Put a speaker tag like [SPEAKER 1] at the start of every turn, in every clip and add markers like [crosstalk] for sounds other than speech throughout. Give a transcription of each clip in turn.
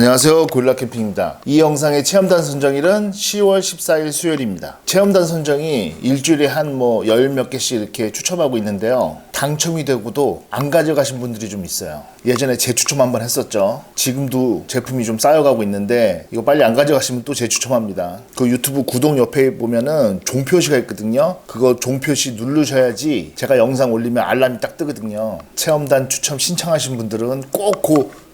[SPEAKER 1] 안녕하세요. 고릴라 캠핑입니다. 이 영상의 체험단 선정일은 10월 14일 수요일입니다. 체험단 선정이 일주일에 한 뭐 열 몇 개씩 이렇게 추첨하고 있는데요. 당첨이 되고도 안 가져가신 분들이 좀 있어요. 예전에 재추첨 한번 했었죠. 지금도 제품이 좀 쌓여가고 있는데 이거 빨리 안 가져가시면 또 재추첨합니다. 그 유튜브 구독 옆에 보면은 종표시가 있거든요. 그거 종표시 누르셔야지 제가 영상 올리면 알람이 딱 뜨거든요. 체험단 추첨 신청하신 분들은 꼭그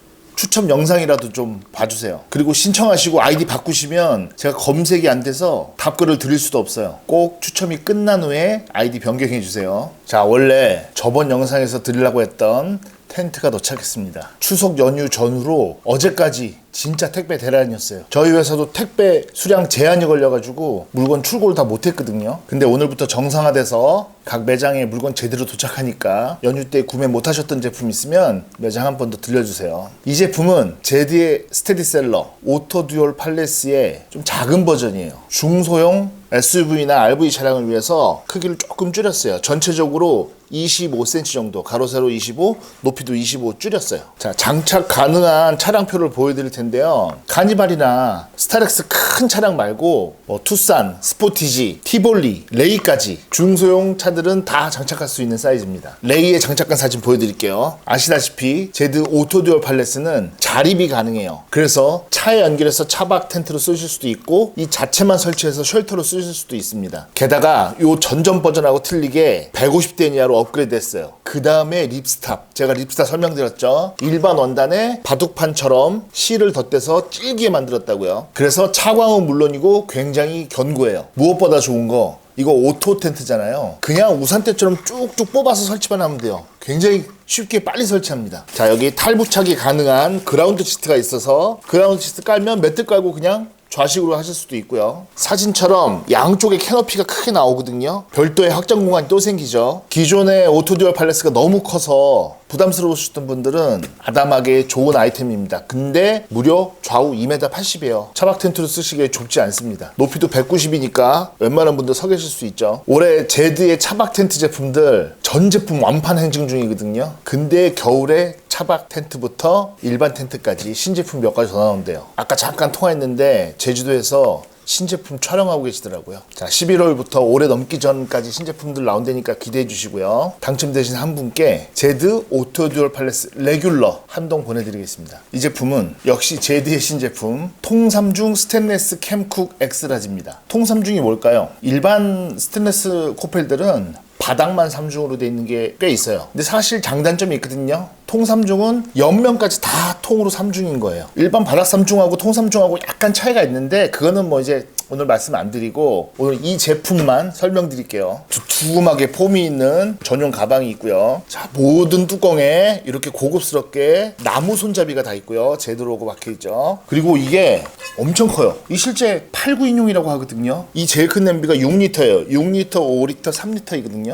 [SPEAKER 1] 추첨 영상이라도 좀 봐주세요. 그리고 신청하시고 아이디 바꾸시면 제가 검색이 안 돼서 답글을 드릴 수도 없어요. 꼭 추첨이 끝난 후에 아이디 변경해 주세요. 자, 원래 저번 영상에서 드리려고 했던 텐트가 도착했습니다. 추석 연휴 전후로 어제까지 진짜 택배 대란이었어요. 저희 회사도 택배 수량 제한이 걸려가지고 물건 출고를 다 못했거든요. 근데 오늘부터 정상화돼서 각 매장에 물건 제대로 도착하니까 연휴 때 구매 못하셨던 제품 있으면 매장 한 번 더 들려주세요. 이 제품은 제디의 스테디셀러 오토 듀얼 팔레스의 좀 작은 버전이에요. 중소형 SUV나 RV 차량을 위해서 크기를 조금 줄였어요. 전체적으로 25cm 정도, 가로 세로 25, 높이도 25 줄였어요. 자, 장착 가능한 차량표를 보여드릴 텐데요. 카니발이나 스타렉스 큰 차량 말고 뭐 투싼, 스포티지, 티볼리, 레이까지 중소형 차들은 다 장착할 수 있는 사이즈입니다. 레이의 장착한 사진 보여드릴게요. 아시다시피 제드 오토 듀얼 팔레스는 자립이 가능해요. 그래서 차에 연결해서 차박 텐트로 쓰실 수도 있고 이 자체만 설치해서 쉘터로 쓰실 수도 있습니다. 게다가 이 전전 버전하고 틀리게 150대 이하로 업그레이드 했어요. 그 다음에 립스탑 제가 립스탑 설명드렸죠. 일반 원단에 바둑판처럼 실을 덧대서 찔기게 만들었다고요. 그래서 차광은 물론이고 굉장히 견고해요. 무엇보다 좋은 거 이거 오토 텐트잖아요. 그냥 우산대처럼 쭉쭉 뽑아서 설치만 하면 돼요. 굉장히 쉽게 빨리 설치합니다. 자, 여기 탈부착이 가능한 그라운드 시트가 있어서 그라운드 시트 깔면 매트 깔고 그냥 좌식으로 하실 수도 있고요. 사진처럼 양쪽에 캐너피가 크게 나오거든요. 별도의 확장 공간이 또 생기죠. 기존의 오토듀얼 팔레스가 너무 커서 부담스러우셨던 분들은 아담하게 좋은 아이템입니다. 근데 무려 좌우 2m 80이에요. 차박 텐트로 쓰시기에 좁지 않습니다. 높이도 190이니까 웬만한 분들 서 계실 수 있죠. 올해 제드의 차박 텐트 제품들 전 제품 완판 행진 중이거든요. 근데 겨울에 차박 텐트부터 일반 텐트까지 신제품 몇 가지 더 나온대요. 아까 잠깐 통화했는데 제주도에서 신제품 촬영하고 계시더라고요. 자, 11월부터 올해 넘기 전까지 신제품들 나온다니까 기대해 주시고요. 당첨되신 한 분께 제드 오토 듀얼 팔레스 레귤러 한 동 보내드리겠습니다. 이 제품은 역시 제드의 신제품 통삼중 스테인레스 캠쿡 엑스라지입니다. 통삼중이 뭘까요? 일반 스테인레스 코펠들은 바닥만 삼중으로 돼 있는 게 꽤 있어요. 근데 사실 장단점이 있거든요. 통 3중은 옆면까지 다 통으로 3중인 거예요. 일반 바닥 3중하고 통 3중하고 약간 차이가 있는데 그거는 뭐 이제 오늘 말씀 안 드리고 오늘 이 제품만 설명드릴게요. 두툼하게 폼이 있는 전용 가방이 있고요. 자, 모든 뚜껑에 이렇게 고급스럽게 나무 손잡이가 다 있고요. 제대로고 박혀 있죠. 그리고 이게 엄청 커요. 이 실제 8, 9인용이라고 하거든요. 이 제일 큰 냄비가 6리터예요. 6리터, 5리터, 3리터이거든요.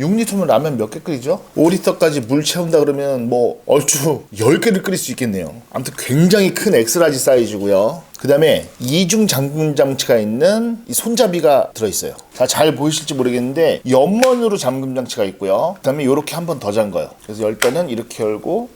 [SPEAKER 1] 6리터면 라면 몇 개 끓이죠? 5리터까지 물 채운다 그러면 뭐 얼추 [laughs] 10개를 끓일 수 있겠네요. 아무튼 굉장히 큰 엑스라지 사이즈고요. 그 다음에 이중 잠금 장치가 있는 이 손잡이가 들어있어요. 자, 잘 보이실지 모르겠는데 옆면으로 잠금 장치가 있고요. 그 다음에 이렇게 한 번 더 잠가요. 그래서 열 때는 이렇게 열고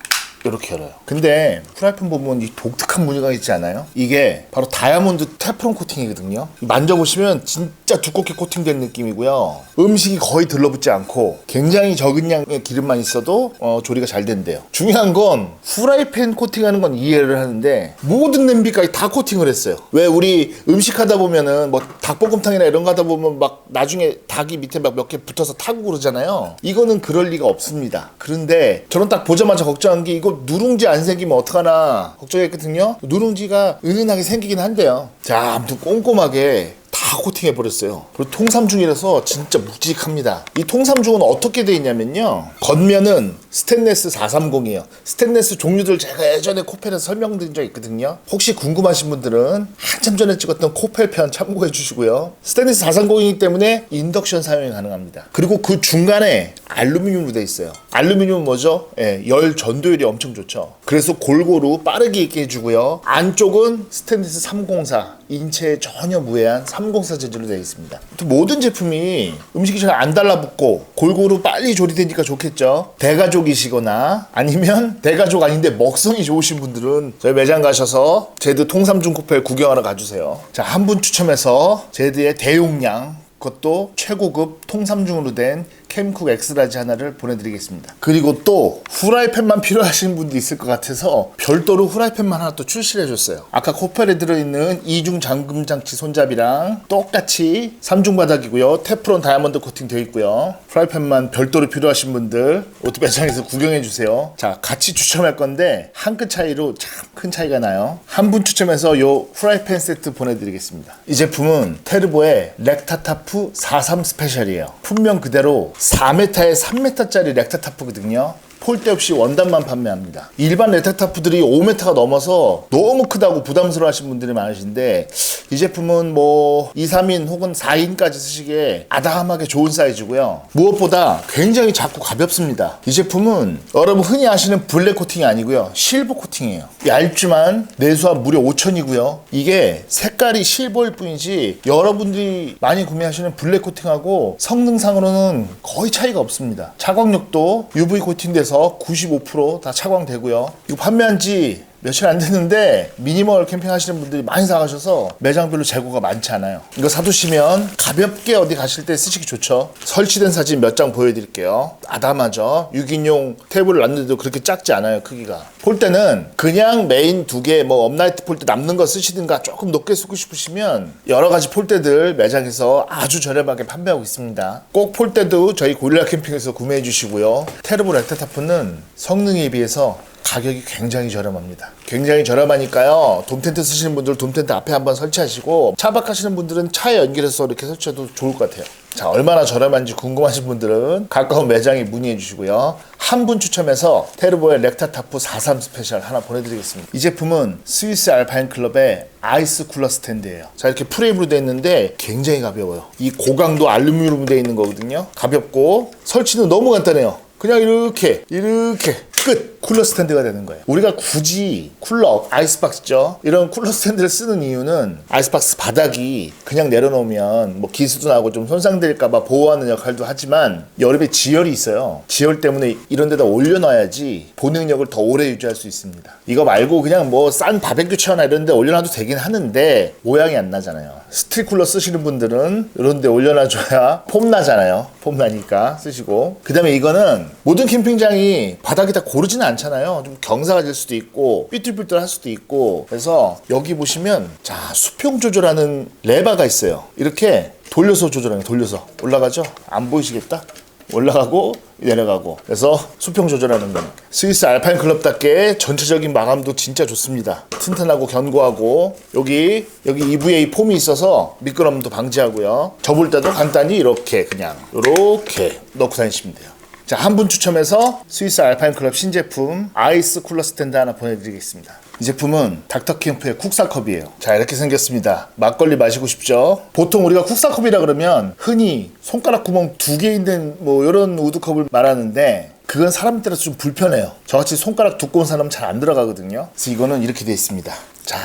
[SPEAKER 1] 이렇게 열어요. 근데 프라이팬 보면 이 독특한 무늬가 있지 않아요? 이게 바로 다이아몬드 테프론 코팅이거든요. 만져보시면 진짜 두껍게 코팅된 느낌이고요. 음식이 거의 들러붙지 않고 굉장히 적은 양의 기름만 있어도 어, 조리가 잘 된대요. 중요한 건 프라이팬 코팅하는 건 이해를 하는데 모든 냄비까지 다 코팅을 했어요. 왜 우리 음식 하다 보면은 뭐 닭볶음탕이나 이런 거 하다 보면 막 나중에 닭이 밑에 막 몇 개 붙어서 타고 그러잖아요. 이거는 그럴 리가 없습니다. 그런데 저는 딱 보자마자 걱정한 게 이거 누룽지 안 생기면 어떡하나 걱정했거든요. 누룽지가 은은하게 생기긴 한데요. 자, 아무튼 꼼꼼하게 다 코팅해 버렸어요. 그리고 통삼중이라서 진짜 묵직합니다. 이 통삼중은 어떻게 돼 있냐면요. 겉면은 스테인레스 430이에요. 스테인레스 종류들 제가 예전에 코펠에서 설명드린 적 있거든요. 혹시 궁금하신 분들은 한참 전에 찍었던 코펠 편 참고해 주시고요. 스테인레스 430이기 때문에 인덕션 사용이 가능합니다. 그리고 그 중간에 알루미늄으로 돼 있어요. 알루미늄은 뭐죠? 예, 열 전도율이 엄청 좋죠. 그래서 골고루 빠르게 익게 해주고요. 안쪽은 스테인리스 304 인체에 전혀 무해한 304 재질로 되어 있습니다. 또 모든 제품이 음식이 잘 안 달라붙고 골고루 빨리 조리되니까 좋겠죠. 대가족 대가족이시거나 아니면 대가족 아닌데 먹성이 좋으신 분들은 저희 매장 가셔서 제드 통삼중 코펠 구경하러 가주세요. 자, 한 분 추첨해서 제드의 대용량 그것도 최고급 통삼중으로 된 캠쿡 엑스라지 하나를 보내드리겠습니다. 그리고 또 후라이팬만 필요하신 분도 있을 것 같아서 별도로 후라이팬만 하나 또 출시를 해줬어요. 아까 코펠에 들어있는 이중 잠금 장치 손잡이랑 똑같이 삼중 바닥이고요. 테프론 다이아몬드 코팅 되어 있고요. 후라이팬만 별도로 필요하신 분들 오토 매장에서 구경해 주세요. 자, 같이 추첨할 건데 한 끗 차이로 참 큰 차이가 나요. 한 분 추첨해서 요 후라이팬 세트 보내드리겠습니다. 이 제품은 테르보의 렉타타프 43 스페셜이에요. 품명 그대로 4m에 3m짜리 렉타타프거든요. 폴대 없이 원단만 판매합니다. 일반 렉타타프들이 5m가 넘어서 너무 크다고 부담스러워 하시는 분들이 많으신데 이 제품은 뭐 2, 3인 혹은 4인까지 쓰시기에 아담하게 좋은 사이즈고요. 무엇보다 굉장히 작고 가볍습니다. 이 제품은 여러분 흔히 아시는 블랙 코팅이 아니고요. 실버 코팅이에요. 얇지만 내수압 무려 5천이고요. 이게 색깔이 실버일 뿐이지 여러분들이 많이 구매하시는 블랙 코팅하고 성능상으로는 거의 차이가 없습니다. 차광력도 UV 코팅돼서 95%다 차광되고요. 이거 판매한 지 며칠 안 됐는데 미니멀 캠핑 하시는 분들이 많이 사가셔서 매장별로 재고가 많지 않아요. 이거 사두시면 가볍게 어디 가실 때 쓰시기 좋죠. 설치된 사진 몇 장 보여드릴게요. 아담하죠. 6인용 테이블을 놨는데도 그렇게 작지 않아요. 크기가. 폴대는 그냥 메인 두 개, 뭐 업라이트 폴대 남는 거 쓰시든가 조금 높게 쓰고 싶으시면 여러 가지 폴대들 매장에서 아주 저렴하게 판매하고 있습니다. 꼭 폴대도 저희 고릴라 캠핑에서 구매해 주시고요. 테르보 렉타타프는 성능에 비해서 가격이 굉장히 저렴합니다. 굉장히 저렴하니까요. 돔텐트 쓰시는 분들 돔텐트 앞에 한번 설치하시고 차박하시는 분들은 차에 연결해서 이렇게 설치해도 좋을 것 같아요. 자, 얼마나 저렴한지 궁금하신 분들은 가까운 매장에 문의해 주시고요. 한 분 추첨해서 테르보의 렉타타프 43 스페셜 하나 보내드리겠습니다. 이 제품은 스위스 알파인 클럽의 아이스 쿨러 스탠드예요. 자, 이렇게 프레임으로 되어 있는데 굉장히 가벼워요. 이 고강도 알루미늄으로 되어 있는 거거든요. 가볍고 설치는 너무 간단해요. 그냥 이렇게 이렇게 끝 쿨러 스탠드가 되는 거예요. 우리가 굳이 쿨러 아이스박스죠. 이런 쿨러 스탠드를 쓰는 이유는 아이스박스 바닥이 그냥 내려놓으면 뭐 기수도 나고 좀 손상될까봐 보호하는 역할도 하지만 여름에 지열이 있어요. 지열 때문에 이런 데다 올려놔야지 보능력을 더 오래 유지할 수 있습니다. 이거 말고 그냥 뭐 싼 바베큐 체어나 이런 데 올려놔도 되긴 하는데 모양이 안 나잖아요. 스틸 쿨러 쓰시는 분들은 이런 데 올려놔줘야 [laughs] 폼 나잖아요. 폼 나니까 쓰시고 그 다음에 이거는 모든 캠핑장이 바닥이 다 고르지는 않잖아요. 좀 경사가 될 수도 있고 삐뚤삐뚤할 수도 있고 그래서 여기 보시면 자 수평 조절하는 레바가 있어요. 이렇게 돌려서 조절하는. 돌려서 올라가죠. 안 보이시겠다. 올라가고 내려가고 그래서 수평 조절하는 겁니다. 스위스 알파인 클럽답게 전체적인 마감도 진짜 좋습니다. 튼튼하고 견고하고 여기 여기 EVA 폼이 있어서 미끄럼도 방지하고요. 접을 때도 간단히 이렇게 그냥 이렇게 넣고 다니시면 돼요. 자, 한 분 추첨해서 스위스 알파인 클럽 신제품 아이스 쿨러 스탠드 하나 보내드리겠습니다. 이 제품은 닥터캠프의 쿡사컵이에요. 자, 이렇게 생겼습니다. 막걸리 마시고 싶죠? 보통 우리가 쿡사컵이라 그러면 흔히 손가락 구멍 두 개 있는 뭐 이런 우드컵을 말하는데 그건 사람 따라서 좀 불편해요. 저같이 손가락 두꺼운 사람은 잘 안 들어가거든요. 그래서 이거는 이렇게 돼 있습니다. 자,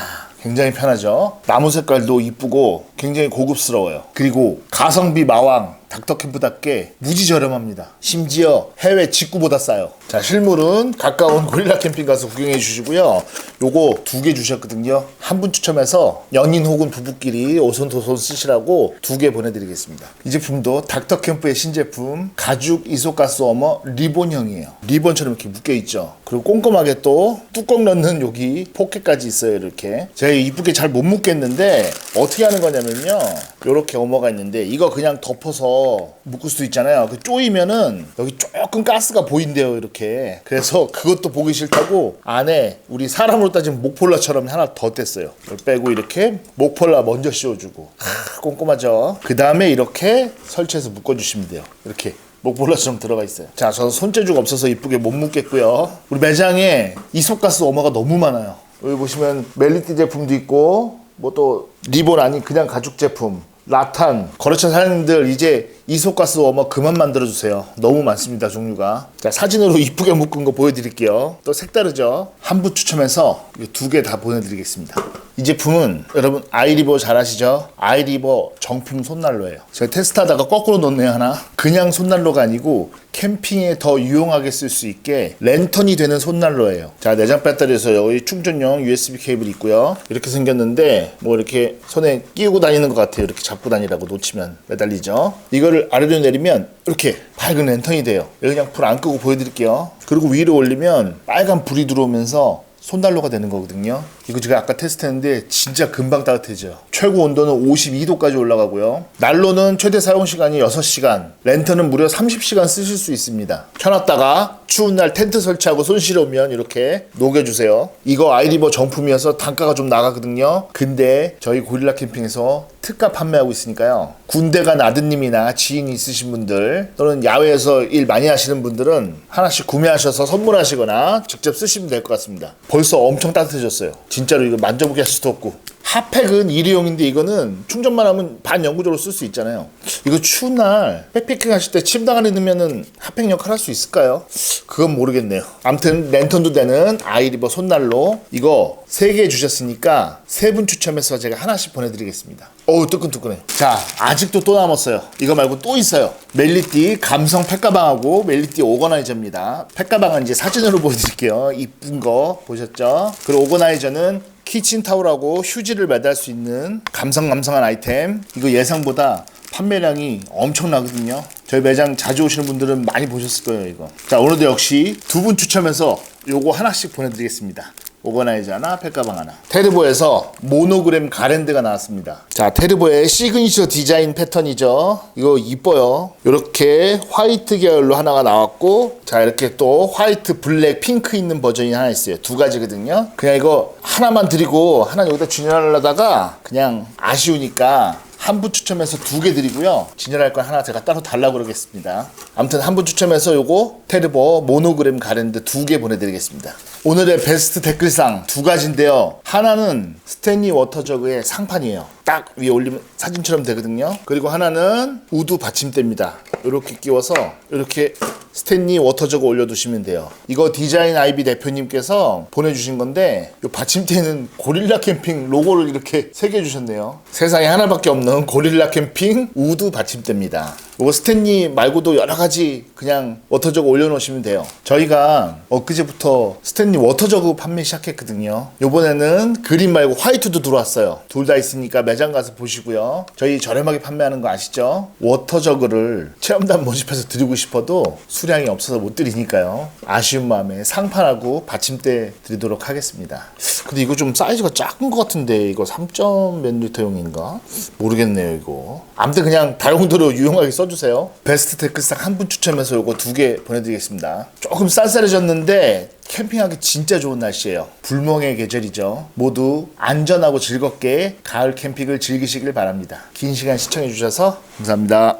[SPEAKER 1] 굉장히 편하죠. 나무 색깔도 이쁘고 굉장히 고급스러워요. 그리고 가성비 마왕 닥터캠프답게 무지 저렴합니다. 심지어 해외 직구보다 싸요. 자, 실물은 가까운 고릴라 캠핑 가서 구경해 주시고요. 요거 두 개 주셨거든요. 한 분 추첨해서 연인 혹은 부부끼리 오손도손 쓰시라고 두 개 보내드리겠습니다. 이 제품도 닥터캠프의 신제품 가죽 이소가스 워머 리본형이에요. 리본처럼 이렇게 묶여있죠. 그리고 꼼꼼하게 또 뚜껑 넣는 여기 포켓까지 있어요. 이렇게. 제가 이쁘게 잘 못 묶겠는데 어떻게 하는 거냐면요. 이렇게 워머가 있는데 이거 그냥 덮어서 묶을 수도 있잖아요. 그 쪼이면은 여기 조금 가스가 보인대요. 이렇게. 그래서 그것도 보기 싫다고 안에 우리 사람으로 따지면 목폴라처럼 하나 더 뗐어요. 이걸 빼고 이렇게 목폴라 먼저 씌워주고. 아, 꼼꼼하죠. 그 다음에 이렇게 설치해서 묶어주시면 돼요. 이렇게. 목볼라처럼 들어가 있어요. 자, 저는 손재주가 없어서 이쁘게 못 묶겠고요. 우리 매장에 이소가스 워머가 너무 많아요. 여기 보시면 멜리티 제품도 있고 뭐 또 리본 아닌 그냥 가죽 제품 라탄 거래처 사장님들 이제 이소가스 워머 그만 만들어 주세요. 너무 많습니다 종류가. 자 사진으로 이쁘게 묶은 거 보여드릴게요. 또 색다르죠? 한 분 추첨해서 두 개 다 보내드리겠습니다. 이 제품은 여러분 아이리버 잘 아시죠? 아이리버 정품 손난로예요. 제가 테스트하다가 거꾸로 놓네요 하나. 그냥 손난로가 아니고 캠핑에 더 유용하게 쓸 수 있게 랜턴이 되는 손난로예요. 자, 내장 배터리에서 여기 충전용 USB 케이블이 있고요. 이렇게 생겼는데 뭐 이렇게 손에 끼고 다니는 것 같아요. 이렇게 잡고 다니라고 놓치면 매달리죠. 이거를 아래로 내리면 이렇게 밝은 랜턴이 돼요. 그냥 불 안 끄고 보여드릴게요. 그리고 위로 올리면 빨간 불이 들어오면서 손난로가 되는 거거든요. 이거 제가 아까 테스트했는데 진짜 금방 따뜻해져요. 최고 온도는 52도까지 올라가고요. 난로는 최대 사용 시간이 6시간, 랜턴은 무려 30시간 쓰실 수 있습니다. 켜놨다가 추운 날 텐트 설치하고 손 시려우면 이렇게 녹여주세요. 이거 아이리버 정품이어서 단가가 좀 나가거든요. 근데 저희 고릴라 캠핑에서 특가 판매하고 있으니까요. 군대 간 아드님이나 지인이 있으신 분들 또는 야외에서 일 많이 하시는 분들은 하나씩 구매하셔서 선물하시거나 직접 쓰시면 될 것 같습니다. 벌써 엄청 따뜻해졌어요. 진짜로 이거 만져보게 할 수도 없고. 핫팩은 일회용인데 이거는 충전만 하면 반영구적으로 쓸 수 있잖아요. 이거 추운 날 백패킹 하실 때 침낭 안에 넣으면은 핫팩 역할 할 수 있을까요? 그건 모르겠네요. 아무튼 랜턴도 되는 아이리버 손난로 이거 세개 주셨으니까 세분 추첨해서 제가 하나씩 보내드리겠습니다. 어우 뜨끈뜨끈해. 자 아직도 또 남았어요. 이거 말고 또 있어요. 멜리띠 감성 팩가방하고 멜리띠 오거나이저입니다. 팩가방은 이제 사진으로 보여드릴게요. 이쁜 거 보셨죠? 그리고 오거나이저는 키친타올하고 휴지를 매달 수 있는 감성감성한 아이템. 이거 예상보다 판매량이 엄청나거든요. 저희 매장 자주 오시는 분들은 많이 보셨을 거예요 이거. 자 오늘도 역시 두 분 추첨해서 요거 하나씩 보내드리겠습니다 오거나이저 하나, 팩가방 하나. 테르보에서 모노그램 가랜드가 나왔습니다. 자, 테르보의 시그니처 디자인 패턴이죠. 이거 이뻐요. 이렇게 화이트 계열로 하나가 나왔고, 자, 이렇게 또 화이트, 블랙, 핑크 있는 버전이 하나 있어요. 두 가지거든요. 그냥 이거 하나만 드리고, 하나 여기다 진열하려다가 그냥 아쉬우니까 한 분 추첨해서 두 개 드리고요. 진열할 건 하나 제가 따로 달라고 그러겠습니다. 아무튼 한 분 추첨해서 요거 테르보 모노그램 가랜드 두 개 보내드리겠습니다. 오늘의 베스트 댓글상 두 가지인데요. 하나는 스탠리 워터저그의 상판이에요. 딱 위에 올리면 사진처럼 되거든요. 그리고 하나는 우드 받침대입니다. 이렇게 끼워서 이렇게 스탠리 워터저그 올려두시면 돼요. 이거 디자인 아이비 대표님께서 보내주신 건데 이 받침대는 고릴라 캠핑 로고를 이렇게 새겨주셨네요. 세상에 하나밖에 없는 고릴라 캠핑 우드 받침대입니다. 이거 스탠리 말고도 여러 가지 그냥 워터저그 올려놓으시면 돼요. 저희가 엊그제부터 스탠리 워터저그 판매 시작했거든요. 요번에는 그린 말고 화이트도 들어왔어요. 둘 다 있으니까 매장 가서 보시고요. 저희 저렴하게 판매하는 거 아시죠? 워터저그를 체험단 모집해서 드리고 싶어도 수량이 없어서 못 드리니까요. 아쉬운 마음에 상판하고 받침대 드리도록 하겠습니다. 근데 이거 좀 사이즈가 작은 것 같은데 이거 3점 몇 리터용인가? 모르겠네요 이거. 아무튼 그냥 다용도로 유용하게 써 주세요. 베스트 댓글상 한 분 추첨해서 이거 두 개 보내드리겠습니다. 조금 쌀쌀해졌는데 캠핑하기 진짜 좋은 날씨예요. 불멍의 계절이죠. 모두 안전하고 즐겁게 가을 캠핑을 즐기시길 바랍니다. 긴 시간 시청해주셔서 감사합니다.